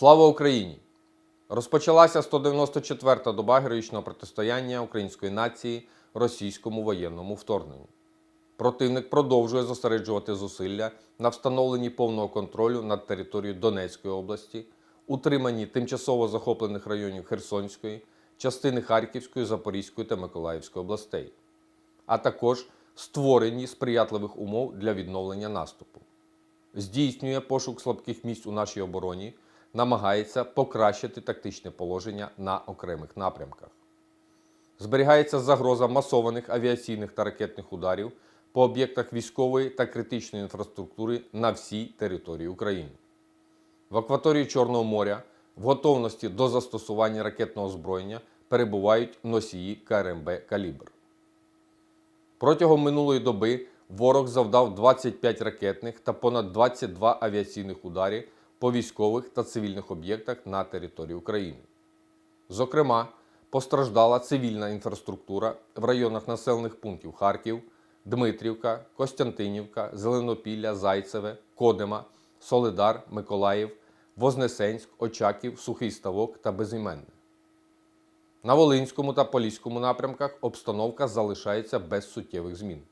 Слава Україні! Розпочалася 194-та доба героїчного протистояння української нації російському воєнному вторгненню. Противник продовжує зосереджувати зусилля на встановленні повного контролю над територією Донецької області, утриманні тимчасово захоплених районів Херсонської, частини Харківської, Запорізької та Миколаївської областей, а також створенні сприятливих умов для відновлення наступу здійснює пошук слабких місць у нашій обороні, намагається покращити тактичне положення на окремих напрямках. Зберігається загроза масованих авіаційних та ракетних ударів по об'єктах військової та критичної інфраструктури на всій території України. В акваторії Чорного моря в готовності до застосування ракетного озброєння перебувають носії КРМБ Калібр. Протягом минулої доби ворог завдав 25 ракетних та понад 22 авіаційних ударів по військових та цивільних об'єктах на території України. Зокрема, постраждала цивільна інфраструктура в районах населених пунктів Харків, Дмитрівка, Костянтинівка, Зеленопілля, Зайцеве, Кодима, Солидар, Миколаїв, Вознесенськ, Очаків, Сухий Ставок та Безіменне. На Волинському та Поліському напрямках обстановка залишається без суттєвих змін.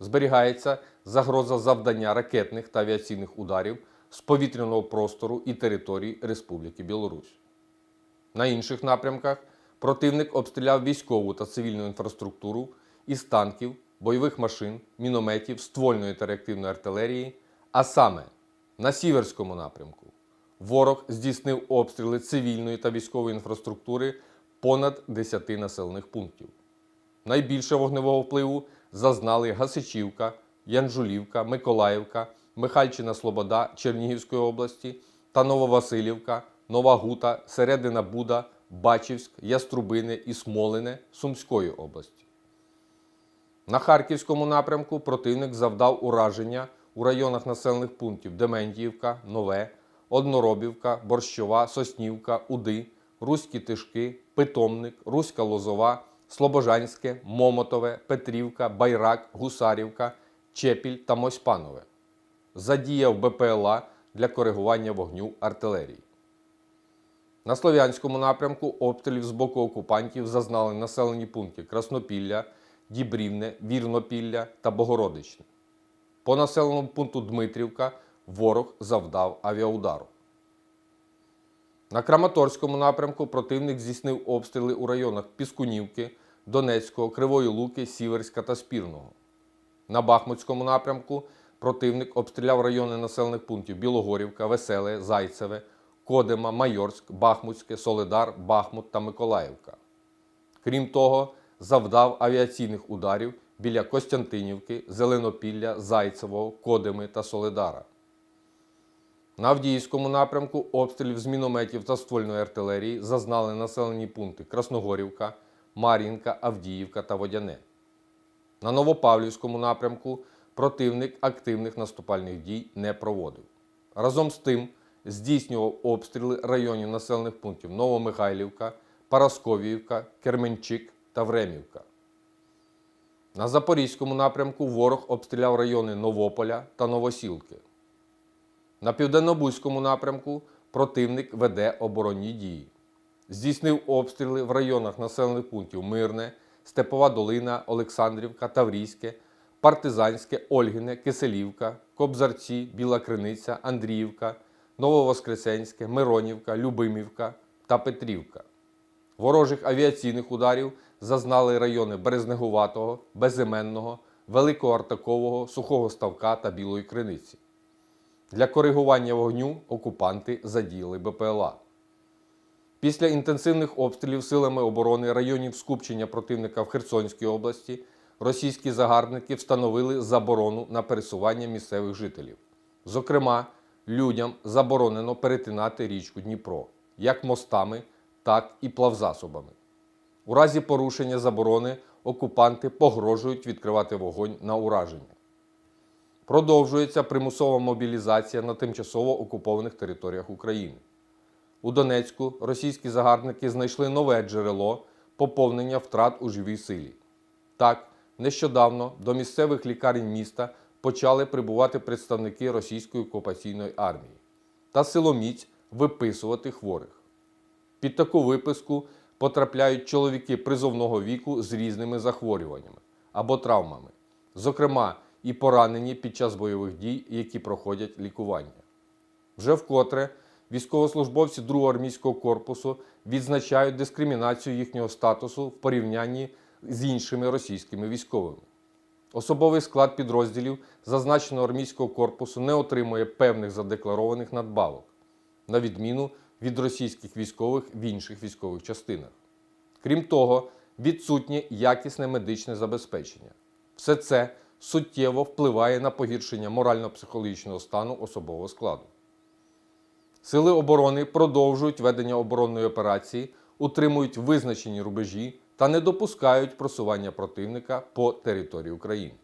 Зберігається загроза завдання ракетних та авіаційних ударів з повітряного простору і території Республіки Білорусь. На інших напрямках противник обстріляв військову та цивільну інфраструктуру із танків, бойових машин, мінометів, ствольної та реактивної артилерії, а саме на Сіверському напрямку ворог здійснив обстріли цивільної та військової інфраструктури понад 10 населених пунктів. Найбільше вогневого впливу зазнали Гасичівка, Янжулівка, Миколаївка, Михальчина Слобода Чернігівської області та Нововасилівка, Нова Гута, Середина Буда, Бачівськ, Яструбине і Смолине Сумської області. На Харківському напрямку противник завдав ураження у районах населених пунктів Дементіївка, Нове, Одноробівка, Борщова, Соснівка, Уди, Руські Тишки, Питомник, Руська Лозова, Слобожанське, Момотове, Петрівка, Байрак, Гусарівка, Чепіль та Мосьпанове. Задіяв БПЛА для коригування вогню артилерії. На Слов'янському напрямку обстрілів з боку окупантів зазнали населені пункти Краснопілля, Дібрівне, Вірнопілля та Богородичне. По населеному пункту Дмитрівка ворог завдав авіаудару. На Краматорському напрямку противник здійснив обстріли у районах Піскунівки, Донецького, Кривої Луки, Сіверська та Спірного. На Бахмутському напрямку противник обстріляв райони населених пунктів Білогорівка, Веселе, Зайцеве, Кодима, Майорськ, Бахмутське, Солидар, Бахмут та Миколаївка. Крім того, завдав авіаційних ударів біля Костянтинівки, Зеленопілля, Зайцевого, Кодими та Солидара. На Авдіївському напрямку обстрілів з мінометів та ствольної артилерії зазнали населені пункти Красногорівка, Мар'їнка, Авдіївка та Водяне. На Новопавлівському напрямку противник активних наступальних дій не проводив. Разом з тим здійснював обстріли районів населених пунктів Новомихайлівка, Парасковіївка, Керменчик та Времівка. На Запорізькому напрямку ворог обстріляв райони Новополя та Новосілки. На південно-бузькому напрямку противник веде оборонні дії. Здійснив обстріли в районах населених пунктів Мирне, Степова Долина, Олександрівка, Таврійське, Партизанське, Ольгине, Киселівка, Кобзарці, Біла Криниця, Андріївка, Нововоскресенське, Миронівка, Любимівка та Петрівка. Ворожих авіаційних ударів зазнали райони Березнегуватого, Безіменного, Великого Артакового, Сухого Ставка та Білої Криниці. Для коригування вогню окупанти задіяли БПЛА. Після інтенсивних обстрілів силами оборони районів скупчення противника в Херсонській області російські загарбники встановили заборону на пересування місцевих жителів. Зокрема, людям заборонено перетинати річку Дніпро як мостами, так і плавзасобами. У разі порушення заборони окупанти погрожують відкривати вогонь на ураження. Продовжується примусова мобілізація на тимчасово окупованих територіях України. У Донецьку російські загарбники знайшли нове джерело поповнення втрат у живій силі. Так, нещодавно до місцевих лікарень міста почали прибувати представники російської окупаційної армії та силоміць виписувати хворих. Під таку виписку потрапляють чоловіки призовного віку з різними захворюваннями або травмами, зокрема і поранені під час бойових дій, які проходять лікування. Вже вкотре військовослужбовці 2-го армійського корпусу відзначають дискримінацію їхнього статусу в порівнянні з іншими російськими військовими. Особовий склад підрозділів зазначеного армійського корпусу не отримує певних задекларованих надбавок, на відміну від російських військових в інших військових частинах. Крім того, відсутнє якісне медичне забезпечення. Все це суттєво впливає на погіршення морально-психологічного стану особового складу. Сили оборони продовжують ведення оборонної операції, утримують визначені рубежі та не допускають просування противника по території України.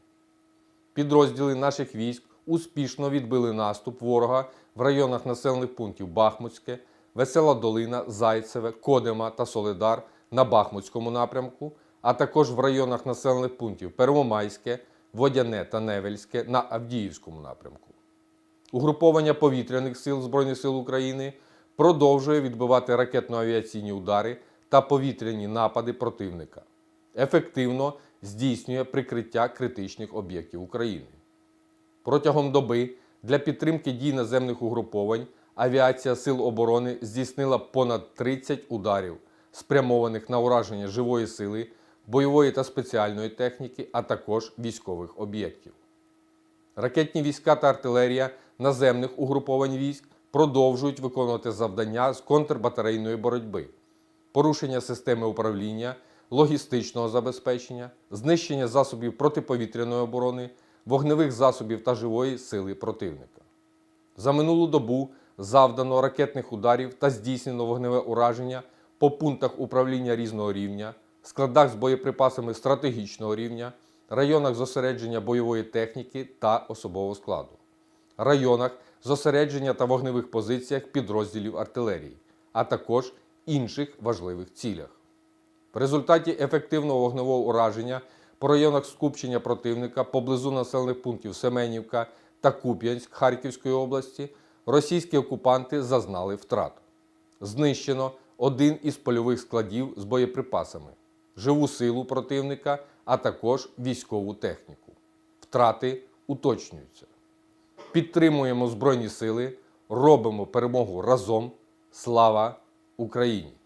Підрозділи наших військ успішно відбили наступ ворога в районах населених пунктів Бахмутське, Весела Долина, Зайцеве, Кодема та Солидар на Бахмутському напрямку, а також в районах населених пунктів Первомайське, Водяне та Невельське на Авдіївському напрямку. Угруповання повітряних сил Збройних сил України продовжує відбивати ракетно-авіаційні удари та повітряні напади противника. Ефективно здійснює прикриття критичних об'єктів України. Протягом доби для підтримки дій наземних угруповань авіація Сил оборони здійснила понад 30 ударів, спрямованих на ураження живої сили, бойової та спеціальної техніки, а також військових об'єктів. Ракетні війська та артилерія наземних угруповань військ продовжують виконувати завдання з контрбатарейної боротьби, порушення системи управління, логістичного забезпечення, знищення засобів протиповітряної оборони, вогневих засобів та живої сили противника. За минулу добу завдано ракетних ударів та здійснено вогневе ураження по пунктах управління різного рівня, складах з боєприпасами стратегічного рівня, районах зосередження бойової техніки та особового складу, районах зосередження та вогневих позиціях підрозділів артилерії, а також інших важливих цілях. В результаті ефективного вогневого ураження по районах скупчення противника поблизу населених пунктів Семенівка та Куп'янськ Харківської області російські окупанти зазнали втрат. Знищено один із польових складів з боєприпасами, живу силу противника, а також військову техніку. Втрати уточнюються. Підтримуємо Збройні Сили, робимо перемогу разом. Слава Україні!